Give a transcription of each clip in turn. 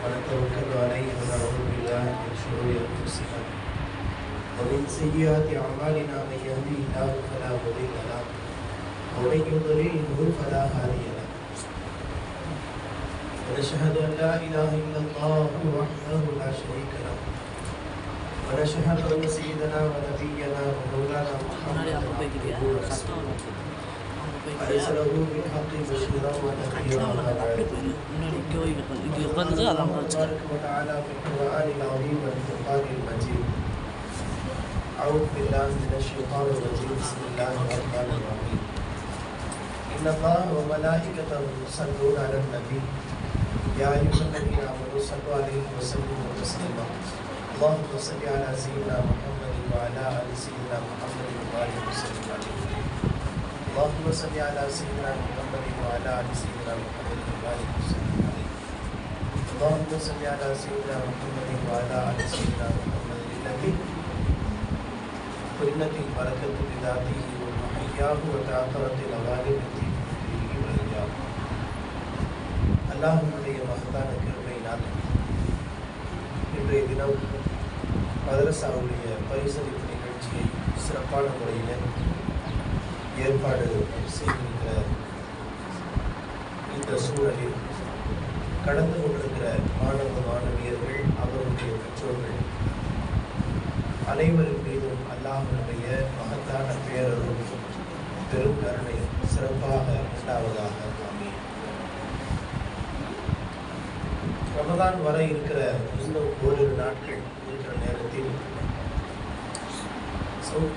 ونتوكل عليه ونعوذ بالله من شرور أنفسنا. ومن سيئات أعمالنا من يهده الله فلا مضل له ومن يضلله فلا هادي له. ونشهد أن لا إله إلا الله وحده لا شريك له. ونشهد أن سيدنا ونبينا ومولانا محمدا عبده ورسوله. أليس له بالحق بشيرا ونذيرا ولا تبارك وتعالى في القرآن العظيم والفرقان المجيد أعوذ بالله من الشيطان الرجيم بسم الله الرحمن الرحيم إن الله وملائكته يصلون على النبي يا أيها الذين آمنوا صلوا عليه وسلموا تسليما اللهم صل على سيدنا محمد وعلى آل سيدنا محمد وبارك وسلم عليه اللهم صل على سيدنا محمد وعلى آل سيدنا محمد وآله وسلم عليه اللهم صل على سيدنا محمد وعلى ال سيدنا محمد الذي قلت البركة بذاته ومحياه وتعثرت الأوالي في فيه والإياه அல்லாஹனுடைய மகத்தான கிருமையினால் இன்றைய தினம் மதரசாவுடைய பரிசளிப்பு நிகழ்ச்சியை சிறப்பான முறையில் ஏற்பாடு செய்திருக்கிற இந்த சூழலில் கடந்து கொண்டிருக்கிற மாணவ மாணவியர்கள் அவருடைய பெற்றோர்கள் அனைவரும் மீதும் அல்லாஹனுடைய மகத்தான பேரரும் பெரும் கருணை சிறப்பாக உண்டாவதாக. ஆமீன். ரமதான் வர இருக்கிற இன்னும் ஓரிரு நாட்கள் இருக்கிற நேரத்தில் சவுண்ட்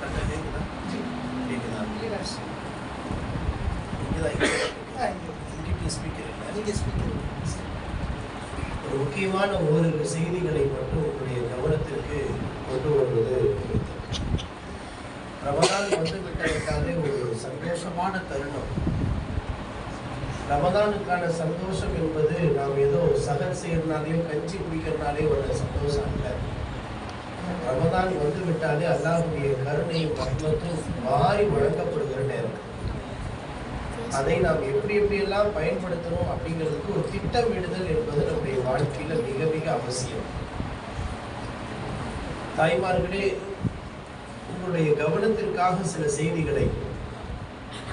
கரெக்டாக ஒரு முக்கியமான ஓரிரு செய்திகளை மட்டும் உங்களுடைய கவனத்திற்கு கொண்டு வருவது ரமதான் வந்துவிட்டதற்காக ஒரு சந்தோஷமான தருணம். ரமதானுக்கான சந்தோஷம் என்பது நாம் ஏதோ சகர் செய்யறதுனாலேயோ கஞ்சி குடிக்கிறதுனாலே ஒரு சந்தோஷம் இல்லை ரமதான் வந்து விட்டாலே அல்லாஹுடைய கருணையும் ரத்னத்தும் மாறி வழங்கப்படுகிற அதை நாம் எப்படி எப்படியெல்லாம் பயன்படுத்தணும் அப்படிங்கிறதுக்கு ஒரு திட்டமிடுதல் என்பது நம்முடைய வாழ்க்கையில் மிக மிக அவசியம். தாய்மார்களே உங்களுடைய கவனத்திற்காக சில செய்திகளை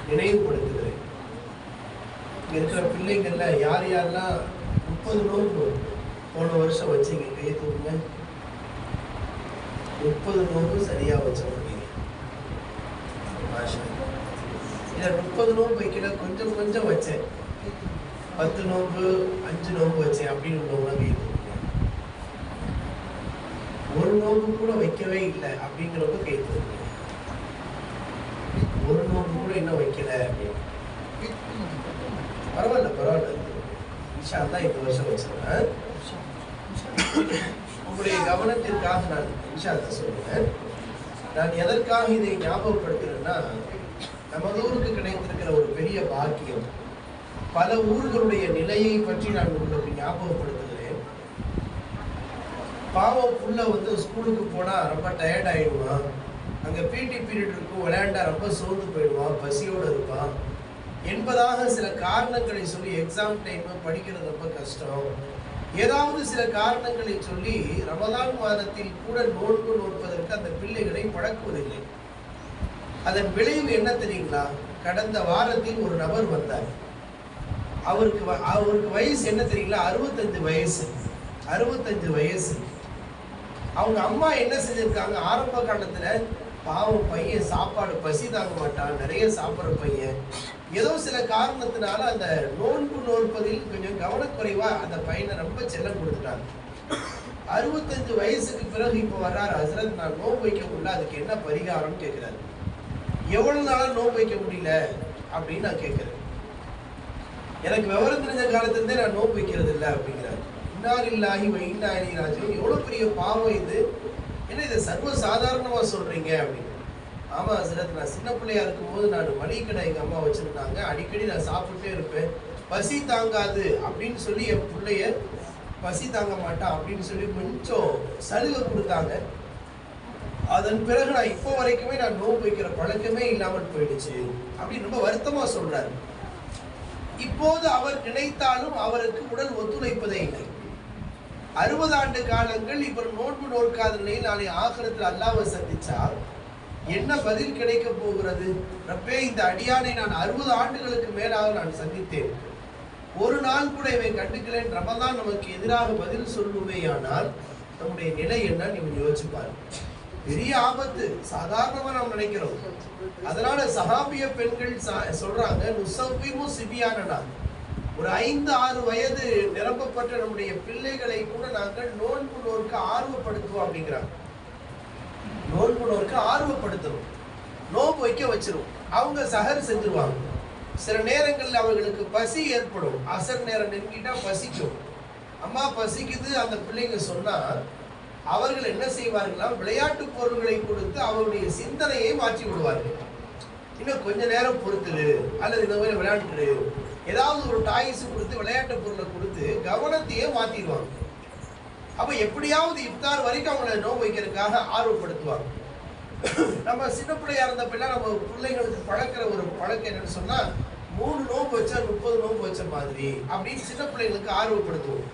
நினைவுபடுத்துகிறேன். இருக்கிற பிள்ளைங்கள்ல யார் யாரெல்லாம் முப்பது நோன்பு போன வருஷம் வச்சீங்க? கையை தூக்குங்க. முப்பது நோன்பு சரியாக வச்சவங்க. நீங்க. இதில் முப்பது நோன்பு வைக்கல கொஞ்சம் கொஞ்சம் வச்சேன் பத்து நோன்பு அஞ்சு நோன்பு வச்சேன் அப்படின்னு உள்ள உணவு ஒரு நோன்பு கூட வைக்கவே இல்லை அப்படிங்கிறவங்க கை ஒரு நோன்பு கூட இன்னும் வைக்கல அப்படின்னு. பரவாயில்ல பரவாயில்ல. இன்ஷா தான் இந்த வருஷம் வச்சிருக்கேன். உங்களுடைய கவனத்திற்காக நான் இன்ஷா அல்லாஹ் சொல்லுவேன் நான் எதற்காக இதை ஞாபகப்படுத்துறேன்னா நமது ஊருக்கு பெரிய பாக்கியம். பல ஊர்களுடைய நிலையை பற்றி நான் உங்களுக்கு ஞாபகப்படுத்துகிறேன். பாவம் புள்ள வந்து ஸ்கூலுக்கு போனால் ரொம்ப டயர்ட் ஆயிடுவான். அங்கே பிடி பீரியட் இருக்கும் விளையாண்டா ரொம்ப சோர்ந்து போயிடுவான் பசியோடு இருப்பான். என்பதாக சில காரணங்களை சொல்லி எக்ஸாம் டைம் படிக்கிறது ரொம்ப கஷ்டம். ஏதாவது சில காரணங்களை சொல்லி ரமதான் மாதத்தில் கூட நோன்பு நோற்பதற்கு அந்த பிள்ளைகளை பழக்குவதில்லை. அதன் விளைவு என்ன தெரியுங்களா? கடந்த வாரத்தில் ஒரு நபர் வந்தார். அவருக்கு வ- அவருக்கு வயசு என்ன தெரியுங்களா? அறுபத்தஞ்சு வயசு. அறுபத்தஞ்சு வயசு. அவங்க அம்மா என்ன செஞ்சிருக்காங்க? ஆரம்ப காலத்தில் பாவம் பையன் சாப்பாடு பசி தாங்க மாட்டான். நிறைய சாப்பிட்ற பையன். ஏதோ சில காரணத்தினால அந்த நோன்பு நோற்பதில் கொஞ்சம் கவனக்குறைவாக அந்த பையனை ரொம்ப செல்லம் கொடுத்துட்டாங்க. அறுபத்தஞ்சு வயசுக்கு பிறகு இப்போ வர்றாரு ஹசரத். நான் நோன்பு வைக்க முடியல அதுக்கு என்ன பரிகாரம் கேட்குறாரு எவ்வளவு நாளாக நோன்பு வைக்க முடியல அப்படின்னு நான் கேட்குறேன். எனக்கு விவரம் தெரிஞ்ச காலத்திலிருந்தே நான் நோன்பு வைக்கிறது இல்லை அப்படிங்கிறாரு. இன்னார் இல்லாஹி வைந்தாயி ராஜு எவ்வளோ பெரிய பாவம் இது. என்ன இதை சர்வ சாதாரணமாக சொல்கிறீங்க அப்படின்னு. ஆமாம் ஹசரத் நான் சின்ன பிள்ளையா இருக்கும்போது நான் மளிகை எங்கள் அம்மா வச்சுருந்தாங்க. அடிக்கடி நான் சாப்பிட்டுட்டே இருப்பேன். பசி தாங்காது அப்படின்னு சொல்லி என் பிள்ளைய பசி தாங்க மாட்டான் அப்படின்னு சொல்லி கொஞ்சம் சலுகை கொடுத்தாங்க. அதன் பிறகு நான் இப்போ வரைக்குமே நான் நோன்பு வைக்கிற பழக்கமே இல்லாமல் போயிடுச்சு அப்படின்னு ரொம்ப வருத்தமா சொல்றாரு. இப்போது அவர் நினைத்தாலும் அவருக்கு உடல் ஒத்துழைப்பதே இல்லை. அறுபது ஆண்டு காலங்கள் இவர் நோன்பு நோக்காத நிலையில் நாளை ஆகிரத்தில் அல்லாவை சந்தித்தால் என்ன பதில் கிடைக்க போகிறது? ரப்பே இந்த அடியானை நான் அறுபது ஆண்டுகளுக்கு மேலாக நான் சந்தித்தேன். ஒரு நாள் கூட இவை கண்டுக்கிறேன் ரமதான் நமக்கு எதிராக பதில் சொல்லுமே ஆனால் நம்முடைய நிலை என்ன? இவன் யோசிப்பார் பெரிய ஆபத்து. சாதாரணமா நாம் நினைக்கிறோம். அதனால சஹாபிய பெண்கள் சொல்றாங்க நுசவ்விமு சிபியானனா ஒரு ஐந்து ஆறு வயது நிரப்பப்பட்ட நம்முடைய பிள்ளைகளை கூட நாங்கள் நோன்பு நோக்க ஆர்வப்படுத்துவோம் அப்படிங்கிறாங்க. நோன்பு நோக்க ஆர்வப்படுத்துவோம் நோன்பு வைக்க வச்சிருவோம். அவங்க சகர் செஞ்சிருவாங்க. சில நேரங்களில் அவர்களுக்கு பசி ஏற்படும். அசர் நேரம் நெருங்கிட்டா பசிக்கும். அம்மா பசிக்குது அந்த பிள்ளைங்க சொன்னா அவர்கள் என்ன செய்வார்களாம் விளையாட்டு பொருள்களை கொடுத்து அவருடைய சிந்தனையை மாற்றி விடுவார்கள். இன்னும் கொஞ்ச நேரம் பொறுத்துரு அல்லது இந்த மாதிரி விளையாண்டுரு ஏதாவது ஒரு டாய்ஸ் கொடுத்து விளையாட்டு பொருளை கொடுத்து கவனத்தையே மாற்றிடுவாங்க அப்போ எப்படியாவது இஃப்தார் வரைக்கும் அவங்கள நோன்பு வைக்கிறதுக்காக ஆர்வப்படுத்துவாங்க. நம்ம சின்ன பிள்ளையா இருந்தப்பெல்லாம் நம்ம பிள்ளைங்களுக்கு பழக்கிற ஒரு பழக்கம் என்னன்னு சொன்னா மூணு நோம்பு வச்சா முப்பது நோன்பு வச்ச மாதிரி அப்படின்னு சின்ன பிள்ளைங்களுக்கு ஆர்வப்படுத்துவோம்.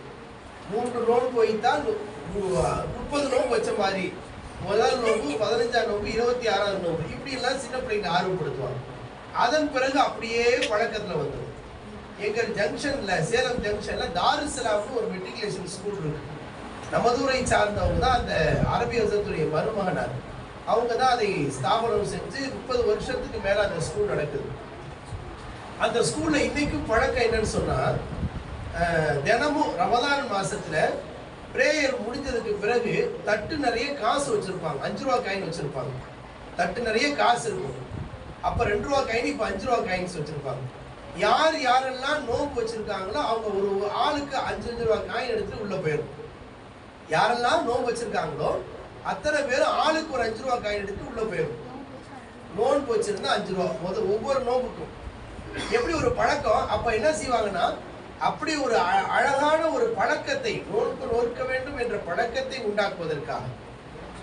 மூன்று நோன்பு வைத்தால் முப்பது நோன்பு வச்ச மாதிரி. முதல் நோன்பு பதினஞ்சாம் நோன்பு இருபத்தி ஆறாவது நோன்பு. இப்படி எல்லாம் சின்ன பிள்ளைங்க ஆர்வப்படுத்துவாங்க. அதன் பிறகு அப்படியே பழக்கத்தில் வந்துடும் எங்கள் ஜங்ஷன்ல சேலம் ஜங்ஷன்ல தாருசலாம்னு ஒரு மெட்ரிகுலேஷன் ஸ்கூல் இருக்கு. நமதூரை சார்ந்தவங்க தான் அந்த அரபி வசத்துடைய மருமகனார். அவங்க தான் அதை ஸ்தாபனம் செஞ்சு முப்பது வருஷத்துக்கு மேல அந்த ஸ்கூல் நடக்குது. அந்த ஸ்கூல்ல இன்னைக்கும் பழக்கம் என்னன்னு சொன்னா தினமும் ரமதான் மாசத்துல பிரேயர் முடிஞ்சதுக்கு பிறகு தட்டு நிறைய காசு வச்சிருப்பாங்க. அஞ்சு ரூபா காயின் வச்சிருப்பாங்க. தட்டு நிறைய காசு இருக்கும். அப்ப ரெண்டு ரூபா காயின் இப்ப அஞ்சு ரூபா காயின்ஸ் வச்சிருப்பாங்க. யார் யாரெல்லாம் நோன்பு வச்சிருக்காங்களோ அவங்க ஒரு ஆளுக்கு அஞ்சு அஞ்சு ரூபா காயின் எடுத்து உள்ள போயிடும் யாரெல்லாம் நோன்பு வச்சிருக்காங்களோ அத்தனை பேரும் ஆளுக்கு ஒரு அஞ்சு ரூபா காயின் எடுத்து உள்ள போயிடும் நோன்பு வச்சிருந்தா அஞ்சு ரூபா முதல் ஒவ்வொரு நோன்புக்கும். எப்படி ஒரு பழக்கம்? அப்ப என்ன செய்வாங்கன்னா அப்படி ஒரு அ- அழகான ஒரு பழக்கத்தை நோக்கு நோக்க வேண்டும் என்ற பழக்கத்தை உண்டாக்குவதற்காக.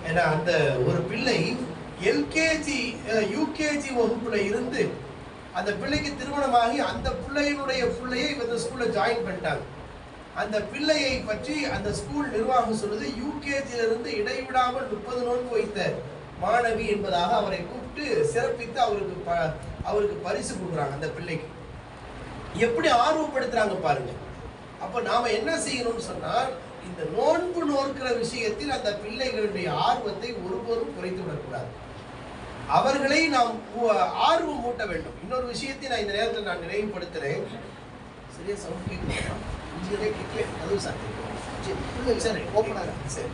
ஏன்னா அந்த ஒரு பிள்ளை எல்கேஜி யூகேஜி வகுப்புல இருந்து அந்த பிள்ளைக்கு திருமணமாகி அந்த பிள்ளையினுடைய பிள்ளையை இந்த ஸ்கூல்ல ஜாயின் பண்ணிட்டாங்க. அந்த பிள்ளையை பற்றி அந்த ஸ்கூல் நிர்வாகம் சொல்லுது யூகேஜில இருந்து இடைவிடாமல் முப்பது நோன்பு வைத்த மாணவி என்பதாக அவரை கூப்பிட்டு சிறப்பித்து அவருக்கு ப- அவருக்கு பரிசு கொடுக்குறாங்க அந்த பிள்ளைக்கு. எப்படி ஆர்வப்படுத்துறாங்க பாருங்க. அப்ப நாம என்ன செய்யணும்னு சொன்னால் இந்த நோன்பு நோக்கிற விஷயத்தில் அந்த பிள்ளைகளுடைய ஆர்வத்தை ஒருபோதும் குறைத்து விடக்கூடாது. அவர்களை நாம் ஆர்வம் மூட்ட வேண்டும். இன்னொரு விஷயத்தை நான் இந்த நேரத்தில் நான் நினைவுபடுத்துறேன். சரியா சவுண்ட் கேட்குமா அதுவும் சரி ஓப்பனாக சரி.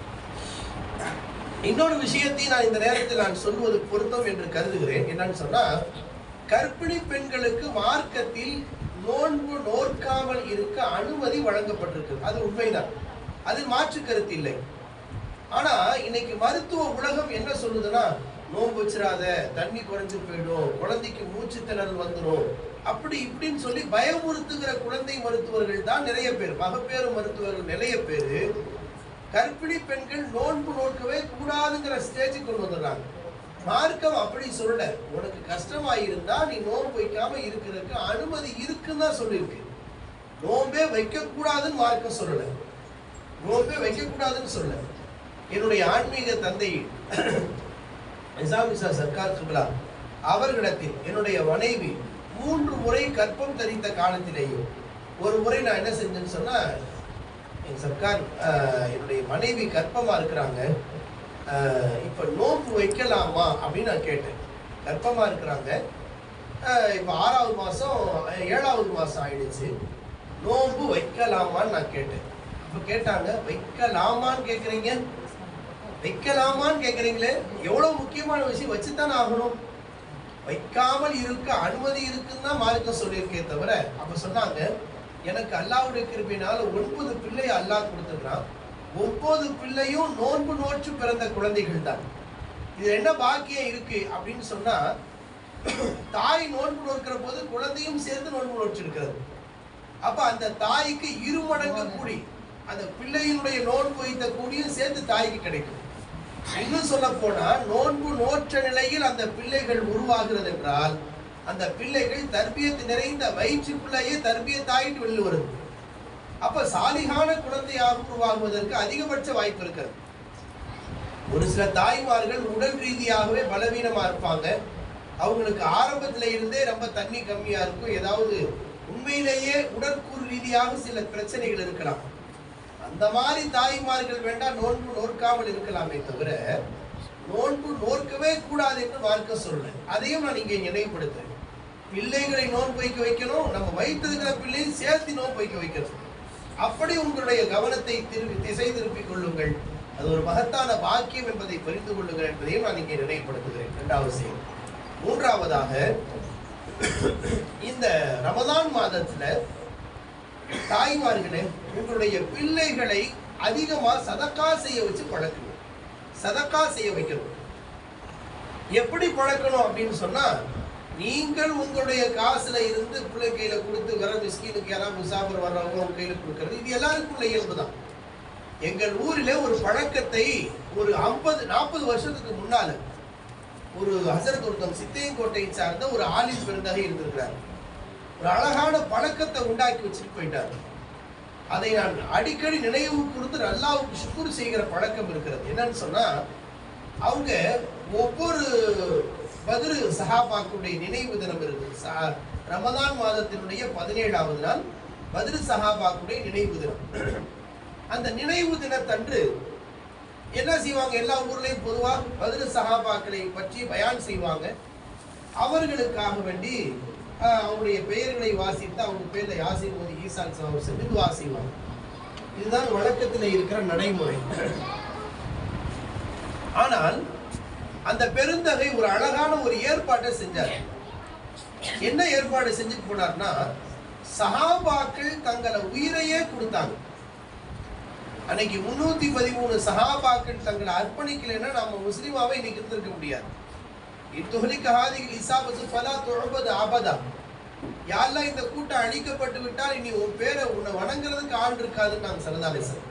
இன்னொரு விஷயத்தை நான் இந்த நேரத்தில் நான் சொல்வது பொருத்தம் என்று கருதுகிறேன். என்னன்னு சொன்னா கர்ப்பிணி பெண்களுக்கு மார்க்கத்தில் நோன்பு நோற்காமல் இருக்க அனுமதி வழங்கப்பட்டிருக்கு அது உண்மைதான். அதில் மாற்று கருத்து இல்லை. ஆனா இன்னைக்கு மருத்துவ உலகம் என்ன சொல்லுதுன்னா நோன்பு வச்சிடாத தண்ணி குறைஞ்சு போயிடும் குழந்தைக்கு மூச்சு திணறல் வந்துடும் அப்படி இப்படின்னு சொல்லி பயமுறுத்துகிற குழந்தை மருத்துவர்கள் தான் நிறைய பேர். மகப்பேறு மருத்துவர்கள் நிறைய பேர் கர்ப்பிணி பெண்கள் நோன்பு நோக்கவே கூடாதுங்கிற ஸ்டேஜுக்கு கொண்டு வந்துடுறாங்க. மார்க்கம் அப்படி சொல்ல உனக்கு கஷ்டமா இருந்தா நீ நோன்பு வைக்காம இருக்கிறதுக்கு அனுமதி இருக்குன்னு தான் சொல்லியிருக்கு. நோன்பே வைக்க கூடாதுன்னு மார்க்கம் சொல்லல. நோன்பே வைக்க கூடாதுன்னு சொல்லல. என்னுடைய ஆன்மீக தந்தை நிசாமிசா சர்க்கார் சுப்லா அவர்களிடத்தில் என்னுடைய மனைவி மூன்று முறை கற்பம் தரித்த காலத்திலேயும் ஒரு முறை நான் என்ன செஞ்சேன்னு சொன்னா என் சர்க்கார் என்னுடைய மனைவி கற்பமாக இருக்கிறாங்க. இப்போ நோன்பு வைக்கலாமா அப்படின்னு நான் கேட்டேன். கர்ப்பமாக இருக்கிறாங்க. இப்போ ஆறாவது மாதம் ஏழாவது மாதம் ஆயிடுச்சு. நோன்பு வைக்கலாமான்னு நான் கேட்டேன். இப்போ கேட்டாங்க வைக்கலாமான்னு கேட்குறீங்க வைக்கலாமான்னு கேட்குறீங்களே எவ்வளோ முக்கியமான விஷயம் வச்சுத்தானே ஆகணும். வைக்காமல் இருக்க அனுமதி இருக்குன்னு தான் மார்க்கம் சொல்லியிருக்கே தவிர அப்போ சொன்னாங்க எனக்கு அல்லாவுடைய கிருப்பினால் ஒன்பது பிள்ளை அல்லாஹ் கொடுத்துருக்குறான். ஒவ்வொரு பிள்ளையும் நோன்பு நோற்று பிறந்த குழந்தைகள் தான் இது என்ன பாக்கியம் இருக்கு அப்படின்னு சொன்னா தாய் நோன்பு நோக்கிற போது குழந்தையும் சேர்ந்து நோன்பு நோற்றிருக்கிறது. அப்ப அந்த தாய்க்கு இரு மடங்கு கூடி அந்த பிள்ளையினுடைய நோன்பு வைத்த கூடியும் சேர்ந்து தாய்க்கு கிடைக்கும். இன்னும் சொல்ல போனா நோன்பு நோற்ற நிலையில் அந்த பிள்ளைகள் உருவாகிறது என்றால் அந்த பிள்ளைகள் தர்பியத்து நிறைந்த வயிற்றுக்குள்ளேயே தர்பியத்தாயிட்டு வெளியில் வருது. அப்ப சாலிகான குழந்தையாக உருவாகுவதற்கு அதிகபட்ச வாய்ப்பு இருக்கிறது. ஒரு சில தாய்மார்கள் உடல் ரீதியாகவே பலவீனமா இருப்பாங்க. அவங்களுக்கு ஆரம்பத்துல இருந்தே ரொம்ப தண்ணி கம்மியா இருக்கும். ஏதாவது உண்மையிலேயே உடற்கூறு ரீதியாக சில பிரச்சனைகள் இருக்கலாம். அந்த மாதிரி தாய்மார்கள் வேண்டாம் நோன்பு நோற்காமல் இருக்கலாமே தவிர நோன்பு நோற்கவே கூடாது என்று மார்க்க சொல்றேன் அதையும் நான் இங்கே நினைவுபடுத்துறேன். பிள்ளைகளை நோன்பு வைக்க வைக்கணும் நம்ம வயிற்று பிள்ளையும் சேர்த்து நோன்பு வைக்க வைக்கணும். அப்படி உங்களுடைய கவனத்தை திருப்பி திசை திருப்பிக் கொள்ளுங்கள். அது ஒரு மகத்தான பாக்கியம் என்பதை புரிந்து கொள்ளுங்கள் என்பதையும் நான் இங்கே நினைவுபடுத்துகிறேன். இரண்டாவது செய்தி. மூன்றாவதாக இந்த ரமதான் மாதத்துல தாய்மார்களே உங்களுடைய பிள்ளைகளை அதிகமா சதக்கா செய்ய வச்சு பழக்கணும். சதக்கா செய்ய வைக்கணும். எப்படி பழக்கணும் அப்படின்னு சொன்னா நீங்கள் உங்களுடைய காசுல இருந்து பிள்ளை கையில கொடுத்து வர மிஸ்கீனுக்கு யாராவது முசாஃபர் வர்றவங்க உங்க கையில கொடுக்கறது இது எல்லாருக்கும் உள்ள இயல்புதான் எங்கள் ஊரில் ஒரு பழக்கத்தை ஒரு ஐம்பது நாற்பது வருஷத்துக்கு முன்னால ஒரு ஹசரத் ஒருத்தம் சித்தையங்கோட்டையை சார்ந்த ஒரு ஆலிம் பெருந்தகை இருந்திருக்கிறார். ஒரு அழகான பழக்கத்தை உண்டாக்கி வச்சுட்டு போயிட்டார். அதை நான் அடிக்கடி நினைவு கூர்ந்து நல்லாவுக்கு சுக்குறு செய்கிற பழக்கம் இருக்கிறது. என்னன்னு சொன்னா அவங்க ஒவ்வொரு பதிரு சஹாபாக்குடைய நினைவு தினம் இருக்கு ரமதான் மாதத்தினுடைய பதினேழாவது நாள் பதிரு சஹாபாக்குடைய நினைவு தினம். அந்த நினைவு தினத்தன்று என்ன செய்வாங்க? எல்லா ஊர்லேயும் பொதுவாக பதிரு சஹாபாக்களை பற்றி பயான் செய்வாங்க. அவர்களுக்காக வேண்டி அவங்களுடைய பெயர்களை வாசித்து அவங்க பேரில் யாசின் மோதி ஈசான் சாஹிப் சென்று துவா செய்வாங்க. இதுதான் வழக்கத்தில் இருக்கிற நடைமுறை. ஆனால் அந்த பெருந்தகை ஒரு அழகான ஒரு ஏற்பாட்டை செஞ்சார். என்ன ஏற்பாடு செஞ்சு போனார்னா சஹாபாக்கள் தங்களை உயிரையே கொடுத்தாங்க. அன்னைக்கு முன்னூத்தி பதிமூணு சஹாபாக்கள் தங்களை அர்ப்பணிக்கலைன்னா நம்ம முஸ்லிமாவை இன்னைக்கு இருந்திருக்க முடியாது. இத்துஹலிக்க இசாபசு பலா ஃபலா ஆபதா யாரெல்லாம் இந்த கூட்டம் அழிக்கப்பட்டு விட்டால் இனி உன் பேரை உன்னை வணங்குறதுக்கு ஆள் இருக்காதுன்னு நாங்கள் சரதாலே சார்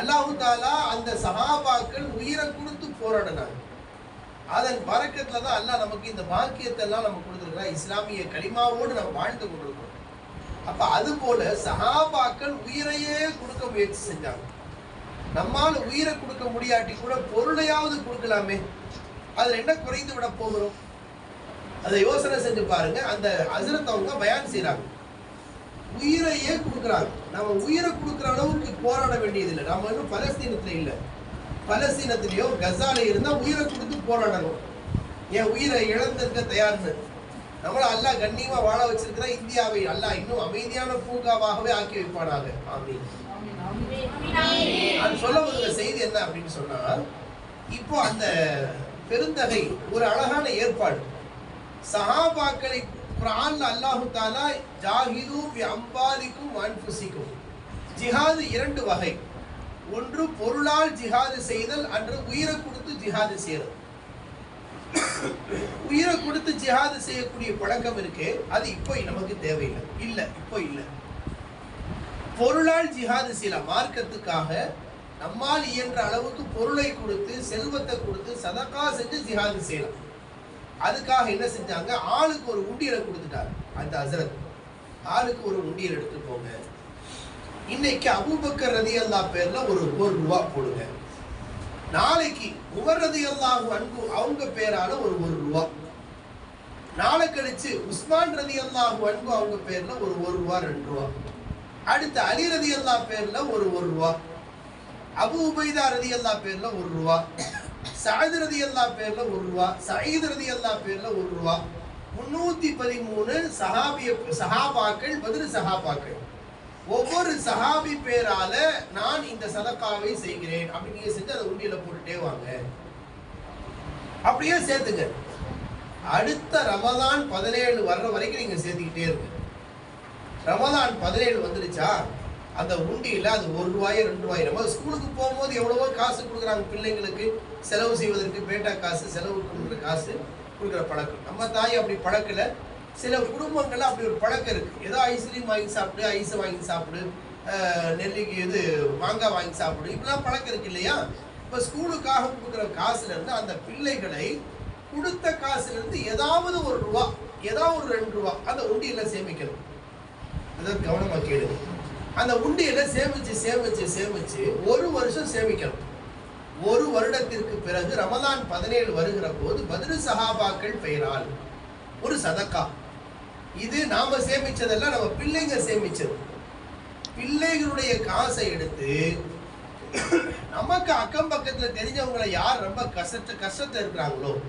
அல்லாஹு தாலா அந்த சஹாபாக்கள் உயிரை கொடுத்து போராடினாங்க. அதன் பறக்கத்துல தான் அல்லாஹ் நமக்கு இந்த பாக்கியத்தை எல்லாம் நம்ம கொடுத்துருக்கிறா இஸ்லாமிய களிமாவோடு நம்ம வாழ்ந்து கொண்டிருக்கிறோம். அப்ப அது போல சஹாபாக்கள் உயிரையே கொடுக்க முயற்சி செஞ்சாங்க. நம்மால் உயிரை கொடுக்க முடியாட்டி கூட பொருளையாவது கொடுக்கலாமே. அதுல என்ன குறைந்து விட போகிறோம்? அதை யோசனை செஞ்சு பாருங்க. அந்த அசுரத்தை அவங்க பயான் செய்கிறாங்க உயிரையே கொடுக்குறாங்க. நம்ம உயிரை கொடுக்குற அளவுக்கு போராட வேண்டியதில்லை. நம்ம இன்னும் பலஸ்தீனத்துல இல்லை. பலஸ்தீனத்திலேயோ கசால இருந்தால் உயிரை கொடுத்து போராடணும். என் உயிரை இழந்திருக்க தயார்னு? நம்மளை அல்லாஹ் கண்ணியமா வாழ வச்சிருக்கிற இந்தியாவை. அல்லாஹ் இன்னும் அமைதியான பூங்காவாகவே ஆக்கி வைப்பானாங்க அப்படின்னு அது சொல்ல வருகிற செய்தி என்ன அப்படின்னு சொன்னால் இப்போ அந்த பெருந்தகை ஒரு அழகான ஏற்பாடு. சஹாபாக்களை குர்ஆன்ல அல்லாஹு தாலா ஜாகிதும் அம்பாதிக்கும் அம்பாலிக்கும் அன்புசிக்கும் ஜிஹாது இரண்டு வகை. ஒன்று பொருளால் ஜிஹாது செய்தல் அன்று உயிரை கொடுத்து ஜிஹாது செய்யறது உயிரை கொடுத்து ஜிஹாது செய்யக்கூடிய பழக்கம் இருக்கு. அது இப்போ நமக்கு தேவையில்லை. இல்ல இப்போ இல்லை. பொருளால் ஜிஹாது செய்யலாம். மார்க்கத்துக்காக நம்மால் இயன்ற அளவுக்கு பொருளை கொடுத்து செல்வத்தை கொடுத்து சதக்கா செஞ்சு ஜிஹாது செய்யலாம். அதுக்காக என்ன செஞ்சாங்க? ஆளுக்கு ஒரு உண்டியலை கொடுத்துட்டாங்க. அந்த அசரத் ஆளுக்கு ஒரு உண்டியல் எடுத்து போங்க இன்னைக்கு அபூபக்கர் ரதி அல்லா பேர்ல ஒரு ஒரு ரூபா போடுங்க. நாளைக்கு உமர் ரதி அல்லாஹ் அன்பு அவங்க பேரால ஒரு ஒரு ரூபா நாளை கழிச்சு உஸ்மான் ரதி அல்லாஹ் அன்பு அவங்க பேர்ல ஒரு ஒரு ரூபா ரெண்டு ரூபா அடுத்து அலி ரதி அல்லா பேர்ல ஒரு ஒரு ரூபா அபு உபைதா ரதி அல்லா பேர்ல ஒரு ரூபா சஅத் ரதி அல்லா பேர்ல ஒரு ரூபா சயீத் ரதி அல்லா பேர்ல ஒரு ரூபா முன்னூத்தி பதிமூணு சஹாபிய சஹாபாக்கள் பதில் சஹாபாக்கள். ஒவ்வொரு சஹாபி பேரால நான் இந்த சதக்காவை செய்கிறேன். அப்படின்னு நீங்க செஞ்சு அதை உண்டியில போட்டுட்டே வாங்க. அப்படியே சேர்த்துங்க. அடுத்த ரமதான் பதினேழு வர்ற வரைக்கும் நீங்க சேர்த்துக்கிட்டே இருங்க. ரமதான் பதினேழு வந்துருச்சா அந்த உண்டியில் அது ஒரு ரூபாய் ரெண்டு ரூபாய் நம்ம ஸ்கூலுக்கு போகும்போது எவ்வளவோ காசு கொடுக்குறாங்க பிள்ளைங்களுக்கு. செலவு செய்வதற்கு பேட்டா காசு செலவு கொடுக்குற காசு கொடுக்குற பழக்கம். நம்ம தாய் அப்படி பழக்கலை. சில குடும்பங்கள்ல அப்படி ஒரு பழக்கம் இருக்கு. ஏதோ ஐஸ்கிரீம் வாங்கி சாப்பிடு ஐஸை வாங்கி சாப்பிடு நெல்லிக்கு இது மாங்காய் வாங்கி சாப்பிடு இப்படிலாம் பழக்கம் இருக்கு இல்லையா? இப்போ ஸ்கூலுக்காக கொடுக்குற காசுலேருந்து அந்த பிள்ளைகளை கொடுத்த காசுலேருந்து ஏதாவது ஒரு ரூபா ஏதாவது ஒரு ரெண்டு ரூபா அந்த உண்டியில் சேமிக்கணும். அதாவது கவனமாக கேளுங்க அந்த உண்டியில் சேமித்து சேமித்து சேமித்து ஒரு வருஷம் சேமிக்கணும். ஒரு வருடத்திற்கு பிறகு ரமதான் பதினேழு வருகிற போது பதினு சஹாபாக்கள் பெயரால் ஒரு சதக்கா. இது நாம சேமிச்சதெல்லாம் நம்ம பிள்ளைங்க சேமிச்சது. பிள்ளைகளுடைய காசை எடுத்து நமக்கு அக்கம் பக்கத்துல தெரிஞ்சவங்களை யார் ரொம்ப கஷ்டத்தை இருக்கிறாங்களோ?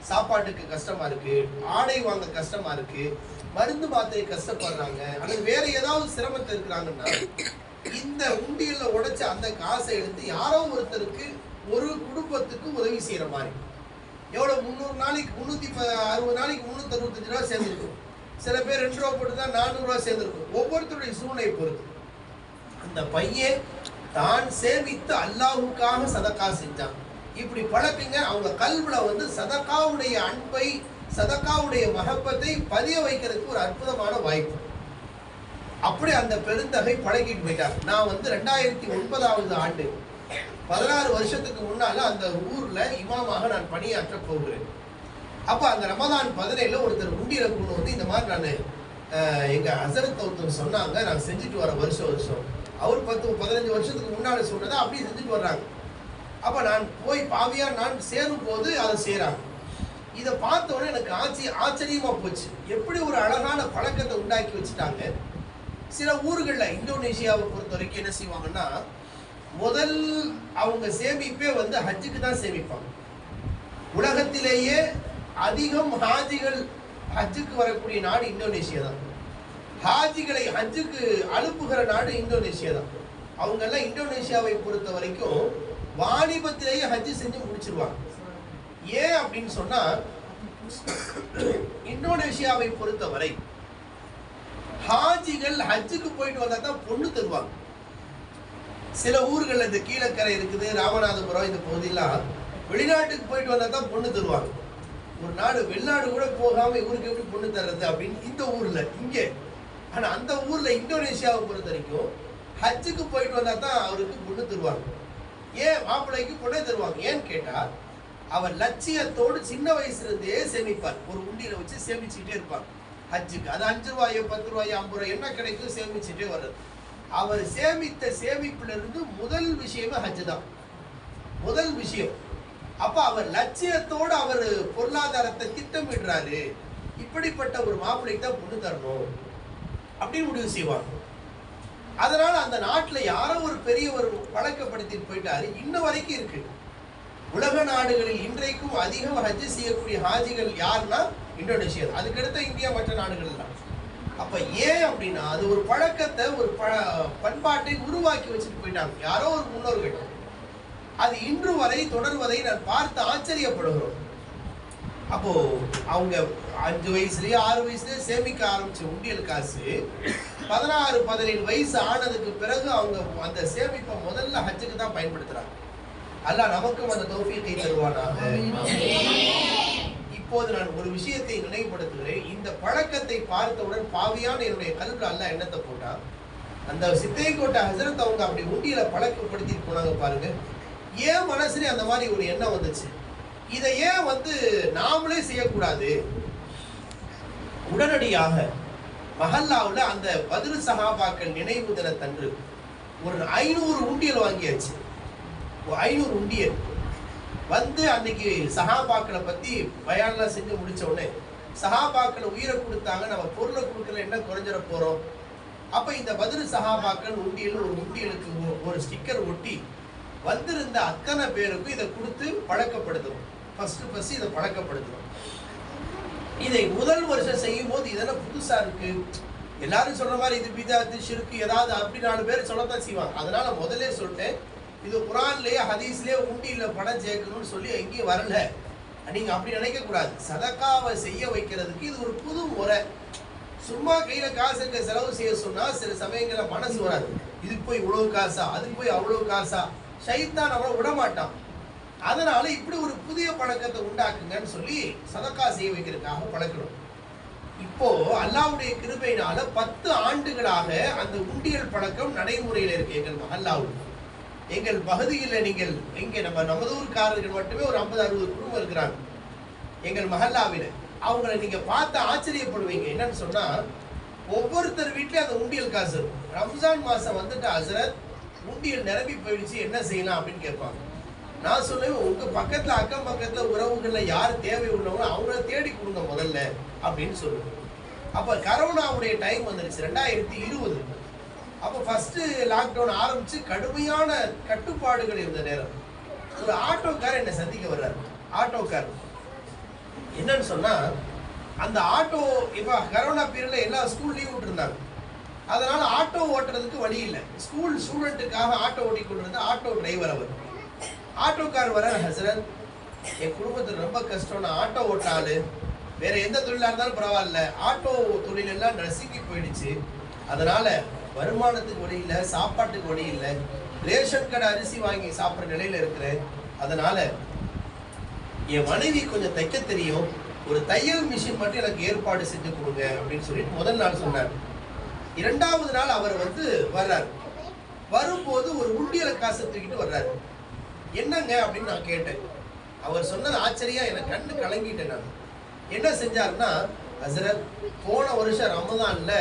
சாப்பாட்டுக்கு கஷ்டமா இருக்கு ஆடை வாங்க கஷ்டமா இருக்கு மருந்து மாத்திரை கஷ்டப்படுறாங்க அல்லது வேற ஏதாவது சிரமத்தை இருக்கிறாங்கன்னா இந்த உண்டியல்ல உடைச்ச அந்த காசை எடுத்து யாரோ ஒருத்தருக்கு ஒரு குடும்பத்துக்கு உதவி செய்யற மாதிரி. எவ்வளவு? முந்நூறு நாளைக்கு முந்நூத்தி ப- அறுபது நாளைக்கு முந்நூத்தி அறுபத்தஞ்சு ரூபா சேர்ந்துருக்கும். சில பேர் ரெண்டு ரூபா போட்டு தான் நானூறுரூவா சேர்ந்துருக்கும். ஒவ்வொருத்தருடைய சூழ்நிலை பொறுத்து. அந்த பையன் தான் சேமித்து அல்லாஹ்வுக்காக சதக்கா செஞ்சான். இப்படி பழக்கிங்க அவங்க கல்வில வந்து சதக்காவுடைய அன்பை சதக்காவுடைய மகப்பத்தை பதிய வைக்கிறதுக்கு ஒரு அற்புதமான வாய்ப்பு. அப்படி அந்த பெருந்தகை பழகிட்டு போயிட்டார். நான் வந்து ரெண்டாயிரத்தி ஒன்பதாவது ஆண்டு பதினாறு வருஷத்துக்கு முன்னால அந்த ஊர்ல இமாமாக நான் பணியாற்ற போகிறேன். அப்போ அந்த ரமதான் பதினேழில் ஒருத்தர் உண்டியல கொண்டு வந்து இந்த மாதிரி நான் எங்கள் அசரத் ஒருத்தர் சொன்னாங்க நான் செஞ்சுட்டு வர வருஷம் வருஷம். அவர் பத்து பதினஞ்சு வருஷத்துக்கு முன்னாடி சொன்னதை அப்படியே செஞ்சுட்டு வர்றாங்க. அப்போ நான் போய் பாவியா நான் சேரும் போது அதை செய்கிறாங்க இதை பார்த்தோன்னே எனக்கு ஆச்சரிய ஆச்சரியமாக போச்சு. எப்படி ஒரு அழகான பழக்கத்தை உண்டாக்கி வச்சுட்டாங்க. சில ஊர்களில் இந்தோனேஷியாவை பொறுத்த வரைக்கும் என்ன செய்வாங்கன்னா முதல் அவங்க சேமிப்பே வந்து ஹஜ்ஜுக்கு தான் சேமிப்பாங்க. உலகத்திலேயே அதிகம் ஹாஜிகள் ஹஜ்ஜுக்கு வரக்கூடிய நாடு இந்தோனேஷியா தான். ஹாஜிகளை ஹஜ்ஜுக்கு அனுப்புகிற நாடு இந்தோனேஷியா தான். அவங்க எல்லாம் இந்தோனேஷியாவை பொறுத்த வரைக்கும் வாலிபத்திலேயே ஹஜ்ஜு செஞ்சு முடிச்சிருவாங்க. ஏன் அப்படின்னு சொன்னா இந்தோனேஷியாவை பொறுத்தவரை ஹாஜிகள் ஹஜ்ஜுக்கு போயிட்டு வந்தா தான் பொண்ணு தருவாங்க. சில ஊர்கள் இந்த கீழக்கரை இருக்குது ராமநாதபுரம் இந்த பகுதியெல்லாம் வெளிநாட்டுக்கு போயிட்டு வந்தா தான் பொண்ணு தருவாங்க. ஒரு நாடு வெளிநாடு கூட போகாம இவருக்கு எப்படி பொண்ணு தர்றது அப்படின்னு இந்த ஊர்ல இங்கே. ஆனா அந்த ஊர்ல இந்தோனேஷியாவை பொறுத்த வரைக்கும் ஹஜ்ஜுக்கு போயிட்டு வந்தா தான் அவருக்கு பொண்ணு தருவாங்க. ஏன் மாப்பிள்ளைக்கு பொண்ணே தருவாங்க? ஏன்னு கேட்டா அவர் லட்சியத்தோடு சின்ன வயசுல இருந்தே சேமிப்பார். ஒரு உண்டியில வச்சு சேமிச்சுக்கிட்டே இருப்பார். ஹஜ்ஜுக்கு. அது அஞ்சு ரூபாயோ பத்து ரூபாயோ ஐம்பது ரூபாய் என்ன கிடைக்கும்? சேமிச்சுட்டே வர்றது. அவர் சேமித்த சேமிப்புல இருந்து முதல் விஷயமே ஹஜ் தான். முதல் விஷயம். அப்ப அவர் லட்சியத்தோடு அவர் பொருளாதாரத்தை திட்டமிடுறாரு. இப்படிப்பட்ட ஒரு மாப்பிள்ளைக்கு தான் பொண்ணு தரணும். அப்படின்னு முடிவு செய்வாங்க. அதனால அந்த நாட்டில் யாரோ ஒரு பெரியவர் பழக்கப்படுத்திட்டு போயிட்டாரு. இன்ன வரைக்கும் இருக்கு. உலக நாடுகளில் இன்றைக்கும் அதிகம் ஹஜ் செய்யக்கூடிய ஹாஜிகள் யாருன்னா இந்தோனேஷியா அதுக்கடுத்த இந்தியா மற்ற நாடுகள் தான் அப்ப ஏன் அப்படின்னா அது ஒரு பழக்கத்தை ஒரு பண்பாட்டை உருவாக்கி வச்சுட்டு போயிட்டாங்க. யாரோ ஒரு முன்னோர்கள். அது இன்று வரை தொடர்வதை நான் பார்த்து ஆச்சரியப்படுகிறோம். அப்போ அவங்க அஞ்சு வயசுலயே ஆறு வயசுலயே சேமிக்க ஆரம்பிச்ச உண்டியல் காசு பதினாறு பதினேழு வயசு ஆனதுக்கு பிறகு அவங்க அந்த சேமிப்பை முதல்ல ஹஜ்ஜுக்கு தான் பயன்படுத்துறாங்க. அல்ல நமக்கும் அந்த தோஃபியத்தை தருவானாக. இப்போது நான் ஒரு விஷயத்தை நினைவுபடுத்துகிறேன். இந்த பழக்கத்தை பார்த்தவுடன் பாவியான என்னுடைய கல்வியில் அல்ல எண்ணத்தை போட்டான்? அந்த சித்தைக்கோட்டை ஹசரத் அவங்க அப்படி உண்டியில பழக்கப்படுத்திட்டு போனாங்க பாருங்க. ஏன் மனசுல அந்த மாதிரி ஒரு எண்ணம் வந்துச்சு? இதை ஏன் வந்து நாமளே செய்யக்கூடாது? உடனடியாக மஹல்லாவில் அந்த பதில் சகாபாக்கள் நினைவு தினத்தன்று ஒரு ஐநூறு உண்டியல் வாங்கியாச்சு. ஒரு ஐநூறு உண்டியல். வந்து அன்னைக்கு சகாபாக்களை பத்தி பயான்லாம் செஞ்சு முடிச்ச உடனே சகாபாக்களை உயிரை கொடுத்தாங்க நம்ம பொருளை கொடுக்கல என்ன குறைஞ்சிட போறோம்? அப்ப இந்த பதில் சகாபாக்கள் உண்டியல் ஒரு உண்டியலுக்கு ஒரு ஸ்டிக்கர் ஒட்டி வந்திருந்த அத்தனை பேருக்கும் இதை கொடுத்து பழக்கப்படுத்துவோம். ஃபர்ஸ்ட் ஃபர்ஸ்ட் இதை பழக்கப்படுத்துவோம். இதை முதல் வருஷம் செய்யும் போது இதெல்லாம் புதுசா இருக்கு. எல்லாரும் சொல்ற மாதிரி இது பிதாத்து ஷிருக்கு ஏதாவது அப்படி நாலு பேர் சொல்லத்தான் செய்வாங்க. அதனால முதல்ல சொல்லிட்டேன் இது குரான்லயே ஹதீஸ்லயே உண்டியில பணம் சேர்க்கணும்னு சொல்லி எங்கேயும் வரல. நீங்க அப்படி நினைக்க கூடாது சதக்காவை செய்ய வைக்கிறதுக்கு இது ஒரு புது முறை. சும்மா கையில காசு இருக்க செலவு செய்ய சொன்னா சில சமயங்கள்ல மனசு வராது. இதுக்கு போய் இவ்வளவு காசா? அதுக்கு போய் அவ்வளவு காசா? சைத்தான் அவரை விடமாட்டான். அதனால இப்படி ஒரு புதிய பழக்கத்தை உண்டாக்குங்கன்னு சொல்லி சதக்கா செய்ய வைக்கிறதுக்காக பழக்கணும் இப்போ அல்லாவுடைய கிருபையினால பத்து ஆண்டுகளாக அந்த உண்டியல் பழக்கம் நடைமுறையில் இருக்கு எங்கள் மஹல்லாவில் எங்கள் பகுதியில் நீங்கள் இங்கே நம்ம நமதூர்காரர்கள் மட்டுமே ஒரு ஐம்பது அறுபது குடும்பம் இருக்கிறாங்க. எங்கள் மஹல்லாவில். அவங்கள நீங்கள் பார்த்து ஆச்சரியப்படுவீங்க. என்னன்னு சொன்னால் ஒவ்வொருத்தர் வீட்லேயும் அந்த உண்டியல் காசு இருக்கும். ரம்ஜான் மாசம் வந்துட்டு அசரத் உண்டியல் நிரம்பி போயிடுச்சு என்ன செய்யலாம் அப்படின்னு கேட்பாங்க. நான் சொல்லுவேன் உங்க பக்கத்துல அக்கம் பக்கத்துல உறவுகள்ல யார் தேவை உள்ளவங்க அவங்கள தேடி கொடுங்க முதல்ல அப்படின்னு சொல்லுவேன். அப்ப கரோனாவுடைய டைம் வந்துருச்சு ரெண்டாயிரத்தி இருபது. அப்போ ஃபர்ஸ்ட் லாக்டவுன் ஆரம்பிச்சு கடுமையான கட்டுப்பாடுகள் இருந்த நேரம். ஒரு ஆட்டோக்கார் என்னை சந்திக்க வர்றாரு. ஆட்டோக்கார் என்னன்னு சொன்னா அந்த ஆட்டோ இப்போ கரோனா பீரியட்ல எல்லா ஸ்கூல் லீவ் விட்டுருந்தாங்க. அதனால் ஆட்டோ ஓட்டுறதுக்கு வழி இல்லை. ஸ்கூல் ஸ்டூடெண்ட்டுக்காக ஆட்டோ ஓட்டிக்கொண்டு கொண்டிருந்த ஆட்டோ டிரைவர் அவர். ஆட்டோக்கார் வர ஹசரத் என் குடும்பத்தில் ரொம்ப கஷ்டம் நான் ஆட்டோ ஓட்டாலு வேற எந்த தொழிலாக இருந்தாலும் பரவாயில்ல. ஆட்டோ தொழில் எல்லாம் நசுக்கி போயிடுச்சு. அதனால வருமானத்துக்கு வழி இல்லை சாப்பாட்டுக்கு வழி இல்லை. ரேஷன் கடை அரிசி வாங்கி சாப்பிட்ற நிலையில இருக்கிறேன். அதனால என் மனைவி கொஞ்சம் தைக்க தெரியும். ஒரு தையல் மிஷின் மட்டும் எனக்கு ஏற்பாடு செஞ்சு கொடுங்க அப்படின்னு சொல்லிட்டு முதல் நாள் சொன்னார். இரண்டாவது நாள் அவர் வந்து வர்றார். வரும்போது ஒரு உண்டியல காசை தூக்கிட்டு வர்றாரு. என்னங்க அப்படின்னு நான் கேட்டேன். அவர் சொன்னது ஆச்சரியா எனக்கு கண்ணு கலங்கிட்டேன் நான். என்ன செஞ்சாருன்னா ஹசரத் போன வருஷம் ரமதான்ல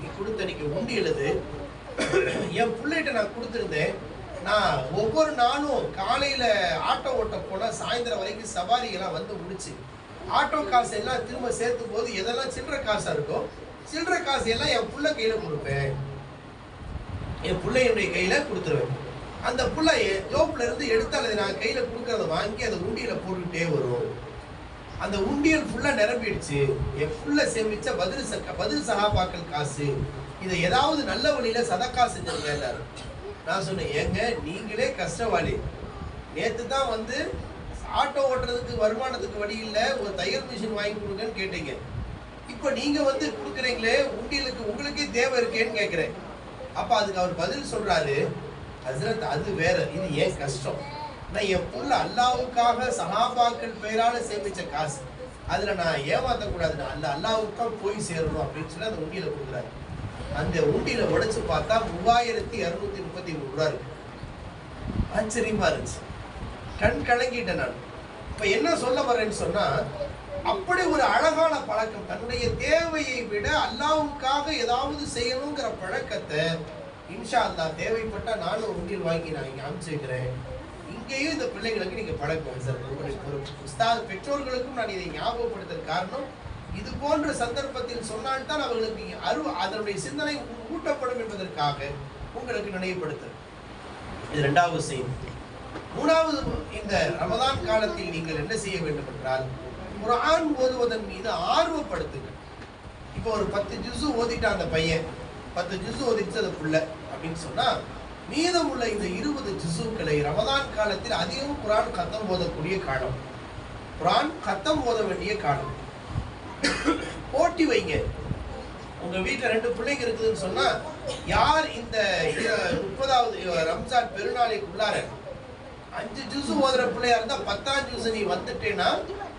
நீ கொடுத்த நீங்க உண்டி எழுது. என் பிள்ளைகிட்ட நான் கொடுத்துருந்தேன். நான் ஒவ்வொரு நாளும் காலையில ஆட்டோ ஓட்ட போனால் சாயந்தரம் வரைக்கும் சவாரிகளாம் வந்து முடிச்சு. ஆட்டோ காசு எல்லாம் திரும்ப சேர்த்தும் போது எதெல்லாம் சில்லற காசா இருக்கோ சில்லற காசு எல்லாம் என் புள்ள கையில கொடுப்பேன். என் பிள்ளையுடைய கையில கொடுத்துருவேன். அந்த புள்ள என் ஜோப்ல இருந்து எடுத்தால் அதை நான் கையில கொடுக்கறத வாங்கி அதை உண்டியில போட்டுக்கிட்டே வரும். அந்த உண்டியல் ஃபுல்லா நிரம்பிடுச்சு. என் புள்ள சேமிச்ச பதில் சக்க பதில் சகாபாக்கள் காசு. இதை ஏதாவது நல்ல வழியில சதக்கா செஞ்சிருங்க எல்லாரும். நான் சொன்னேன் ஏங்க நீங்களே கஷ்டவாளி. நேத்து தான் வந்து ஆட்டோ ஓட்டுறதுக்கு வருமானத்துக்கு வழி இல்லை. ஒரு தையல் மிஷின் வாங்கி கொடுங்கன்னு கேட்டீங்க. இப்போ நீங்க வந்து கொடுக்குறீங்களே உண்டியலுக்கு உங்களுக்கே தேவை இருக்கேன்னு கேட்குறேன் அப்ப அதுக்கு அவர் பதில் சொல்றாரு ஹசரத் அது வேற இது ஏன் கஷ்டம்? நான் என் புள்ள அல்லாவுக்காக சஹாபாக்கள் பெயரால சேமிச்ச காசு. அதுல நான் ஏமாத்தக்கூடாது நான் அல்ல அல்லாவுக்கு தான் போய் சேரணும் அப்படின்னு சொல்லி அந்த உண்டியில கொடுக்குறாரு. அந்த உண்டியில உடைச்சு பார்த்தா மூவாயிரத்தி இருநூத்தி முப்பத்தி மூணு ரூபா இருக்கு. ஆச்சரியமா இருந்துச்சு. கண் கலங்கிட்டேன் நான். இப்ப என்ன சொல்ல வரேன்னு சொன்னா அப்படி ஒரு அழகான பழக்கம் தன்னுடைய தேவையை விட அல்லாவுக்காக ஏதாவது செய்யணுங்கிற பழக்கத்தை இன்ஷா அல்லா தேவைப்பட்ட நானும் உண்டியல் வாங்கி நான் இங்கே அனுப்பிச்சு வைக்கிறேன். இங்கேயும் இந்த பிள்ளைங்களுக்கு நீங்கள் பழக்கம் சார் உங்களுடைய ஒரு உஸ்தாத் பெற்றோர்களுக்கும் நான் இதை ஞாபகப்படுத்த காரணம் இது போன்ற சந்தர்ப்பத்தில் சொன்னால்தான் அவர்களுக்கு அரு அதனுடைய சிந்தனை ஊட்டப்படும் என்பதற்காக உங்களுக்கு நினைவுபடுத்த இது ரெண்டாவது செய்தி. மூணாவது இந்த ரமதான் காலத்தில் நீங்கள் என்ன செய்ய வேண்டும் என்றால் குரான் ஓதுவதன் மீது ஆர்வப்படுத்துங்க இப்போ ஒரு பத்து ஜுசு ஓதிட்டான் அந்த பையன். பத்து ஜுசு ஓதிச்சு அந்த புள்ள அப்படின்னு சொன்னா மீதமுள்ள இந்த இருபது ஜிசுக்களை ரமதான் காலத்தில் அதிகம் குரான் கத்தம் ஓதக்கூடிய காலம். குரான் கத்தம் ஓத வேண்டிய காலம். போட்டி வைங்க. உங்க வீட்டில் ரெண்டு பிள்ளைங்க இருக்குதுன்னு சொன்னா யார் இந்த முப்பதாவது ரம்ஜான் பெருநாளைக்குள்ளார அஞ்சு ஜூஸ் ஓதுற பிள்ளையா இருந்தா பத்தாம் ஜூஸ் நீ வந்துட்டேன்னா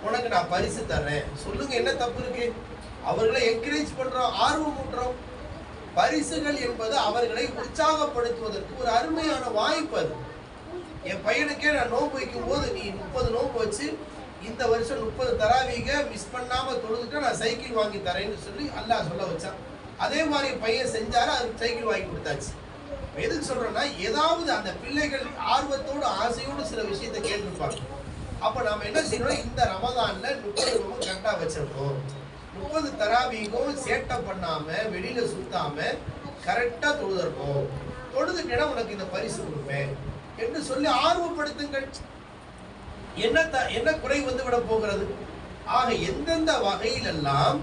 உனக்கு நான் பரிசு தர்றேன். சொல்லுங்க என்ன தப்பு இருக்கு? அவர்களை என்கரேஜ் பண்றோம் ஆர்வம் ஊட்டுறோம். பரிசுகள் என்பது அவர்களை உற்சாகப்படுத்துவதற்கு ஒரு அருமையான வாய்ப்பு அது. என் பையனுக்கே நான் நோன்பு வைக்கும் போது நீ முப்பது நோன்பு வச்சு இந்த வருஷம் முப்பது தராவீக மிஸ் பண்ணாம தொழுதுட்டா நான் சைக்கிள் வாங்கி தரேன்னு சொல்லி அல்லாஹ் சொல்ல வச்சான். அதே மாதிரி பையன் செஞ்சாரு அதுக்கு சைக்கிள் வாங்கி கொடுத்தாச்சு. எதுக்கு சொல்றேன்னா ஏதாவது அந்த பிள்ளைகள் ஆர்வத்தோடு ஆசையோடு சில விஷயத்தை கேட்டிருப்பாங்க. அப்போ நம்ம என்ன செய்யணும் இந்த ரமதான்ல முப்பது ரூபம் கரெக்டாக வச்சிருக்கோம். முப்பது தராவீகம் சேட்டை பண்ணாம வெளியில சுத்தாம கரெக்டாக தொழுதற்கும் தொழுதுட்டேன்னா உனக்கு இந்த பரிசு கொடுப்பேன் என்று சொல்லி ஆர்வப்படுத்துங்கள். என்ன த- என்ன குறை வந்து விட போகிறது? ஆக எந்தெந்த வகையிலெல்லாம்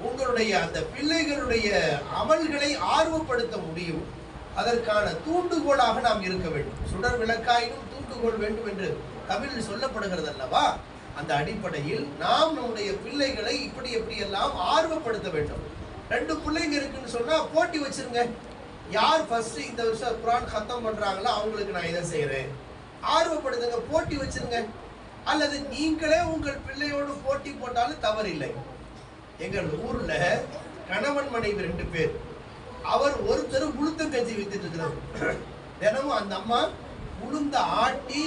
உங்களுடைய அந்த பிள்ளைகளுடைய அமல்களை ஆர்வப்படுத்த முடியும் அதற்கான தூண்டுகோலாக நாம் இருக்க வேண்டும். சுடர் விளக்காயினும் தூண்டுகோல் வேண்டும் என்று தமிழில் சொல்லப்படுகிறது அல்லவா அந்த அடிப்படையில் நாம் நம்முடைய பிள்ளைகளை இப்படி எப்படி எல்லாம் ஆர்வப்படுத்த வேண்டும்? ரெண்டு பிள்ளைங்க இருக்குன்னு சொன்னா போட்டி வச்சிருங்க. யார் ஃபர்ஸ்ட் இந்த வருஷம் குரான் கத்தம் பண்றாங்களோ அவங்களுக்கு நான் இதை செய்யறேன் ஆர்வப்படுத்துங்க போட்டி வச்சிருங்க. அல்லது நீங்களே உங்கள் பிள்ளையோடு போட்டி போட்டாலும் தவறில்லை. எங்கள் ஊர்ல கணவன் மனைவி ரெண்டு பேர். அவர் ஒருத்தர் உளுத்த கஞ்சி வித்துட்டு இருக்கிறார். தினமும் அந்த அம்மா உளுந்த ஆட்டி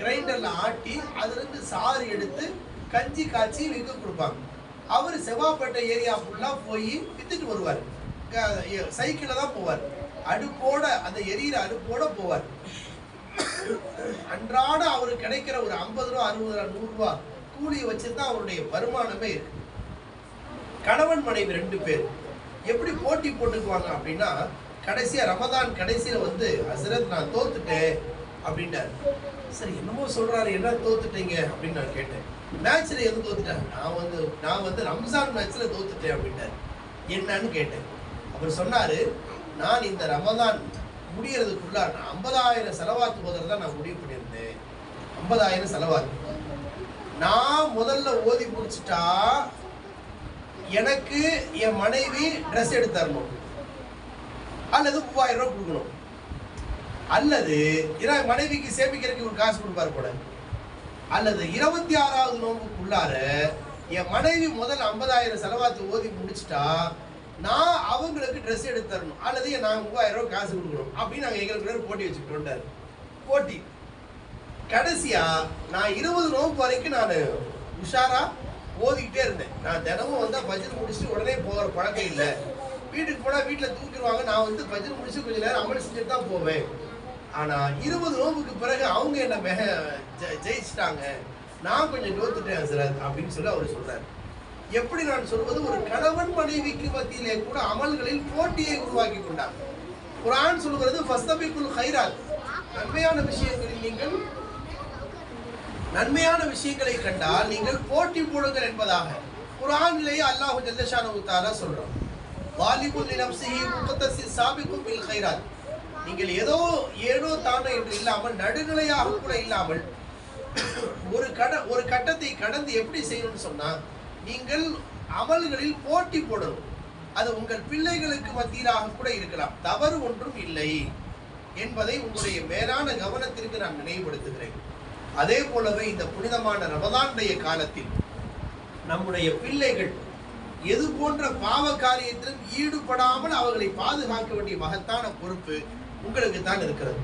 கிரைண்டர்ல ஆட்டி அதுலேருந்து சாறு எடுத்து கஞ்சி காய்ச்சி விற்க கொடுப்பாங்க. அவர் செவ்வாப்பேட்டை ஏரியா ஃபுல்லாக போய் விற்றுட்டு வருவார். சைக்கிளில் தான் போவார். அடுப்போட அந்த எரியிற அடுப்போட போவார். அன்றாட அவருக்கு கிடைக்கிற ஒரு ஐம்பது ரூபா அறுபது ரூபா நூறு ரூபா கூலியை வச்சு தான் அவருடைய வருமானமே இருக்கு. கணவன் மனைவி ரெண்டு பேர். எப்படி போட்டி போட்டுக்குவாங்க அப்படின்னா கடைசியாக ரமதான் கடைசியில் வந்து ஹசரத் நான் தோத்துட்டேன். அப்படின்ட்டாரு சரி என்னமோ சொல்றாரு என்ன தோத்துட்டீங்க அப்படின்னு நான் கேட்டேன். மேட்ச்ல எது தோத்துட்டாங்க? நான் வந்து நான் வந்து ரம்ஜான் மேட்ச்ல தோத்துட்டேன் அப்படின்ட்டாரு என்னன்னு கேட்டேன். அவர் சொன்னாரு நான் இந்த ரமதான் முடியறதுக்குள்ள நான் ஐம்பதாயிரம் செலவாத்து தான் நான் முடிவு பண்ணியிருந்தேன். ஐம்பதாயிரம் செலவாத்து. நான் முதல்ல ஓதி முடிச்சுட்டா எனக்கு என் மனைவி ட்ரெஸ் எடுத்து தரணும். அல்லது மூவாயிரம் ரூபாய் கொடுக்கணும். அல்லது மனைவிக்கு சேமிக்கிறதுக்கு ஒரு காசு கொடுப்பாரு கூட அல்லது இருபத்தி ஆறாவது நோம்புக்குள்ளார என் மனைவி முதல் ஐம்பதாயிரம் செலவாத்து ஓதி முடிச்சிட்டா நான் அவங்களுக்கு ட்ரெஸ் எடுத்து தரணும் அல்லது நான் மூவாயிரம் ரூபாய் காசு கொடுக்கணும் அப்படின்னு நாங்கள் எங்களுக்கு போட்டி வச்சுக்கிட்டோம் போட்டி. கடைசியா நான் இருபது நோம்பு வரைக்கும் நான் உஷாரா ஓதிக்கிட்டே இருந்தேன். நான் தினமும் வந்து பஜ்ஜர் முடிச்சுட்டு உடனே போகிற பழக்கம் இல்லை. வீட்டுக்கு போனால் வீட்டில் தூக்கிடுவாங்க. நான் வந்து பஜ்ர் முடிச்சு கொஞ்ச நேரம் அமல் செஞ்சுட்டு தான் போவேன். ஆனால் இருபது நோம்புக்கு பிறகு அவங்க என்ன மெக ஜெ- ஜெயிச்சிட்டாங்க. நான் கொஞ்சம் தோத்துட்டேன் சார் அப்படின்னு சொல்லி அவர் சொல்றாரு. எப்படி நான் சொல்வது? ஒரு கணவன் மனைவிக்கு மத்தியிலே கூட அமல்களில் போட்டியை உருவாக்கி கொண்டார். குரான் சொல்கிறது ஃபஸ்தபிக்குல் ஹைராத் நன்மையான விஷயங்களில் நீங்கள் நன்மையான விஷயங்களை கண்டால் நீங்கள் போட்டி போடுங்கள் என்பதாக குரானிலேயே அல்லாஹ் ஜல்லஷானு தஆலா சொல்றான். வாலிபுல் சிஹி முகத்தசி சாபிக்கும் பில் ஹைராத் நீங்கள் ஏதோ ஏனோ தானோ என்று இல்லாமல் நடுநிலையாக கூட இல்லாமல் ஒரு கட ஒரு கட்டத்தை கடந்து எப்படி செய்யணும்னு சொன்னா நீங்கள் அமல்களில் போட்டி போடணும். அது உங்கள் பிள்ளைகளுக்கு மத்தியிலாக கூட இருக்கலாம். தவறு ஒன்றும் இல்லை என்பதை உங்களுடைய மேலான கவனத்திற்கு நான் நினைவுபடுத்துகிறேன். அதே போலவே இந்த புனிதமான ரமதானுடைய காலத்தில் நம்முடைய பிள்ளைகள் எது போன்ற பாவ காரியத்திலும் ஈடுபடாமல் அவர்களை பாதுகாக்க வேண்டிய மகத்தான பொறுப்பு உங்களுக்கு தான் இருக்கிறது.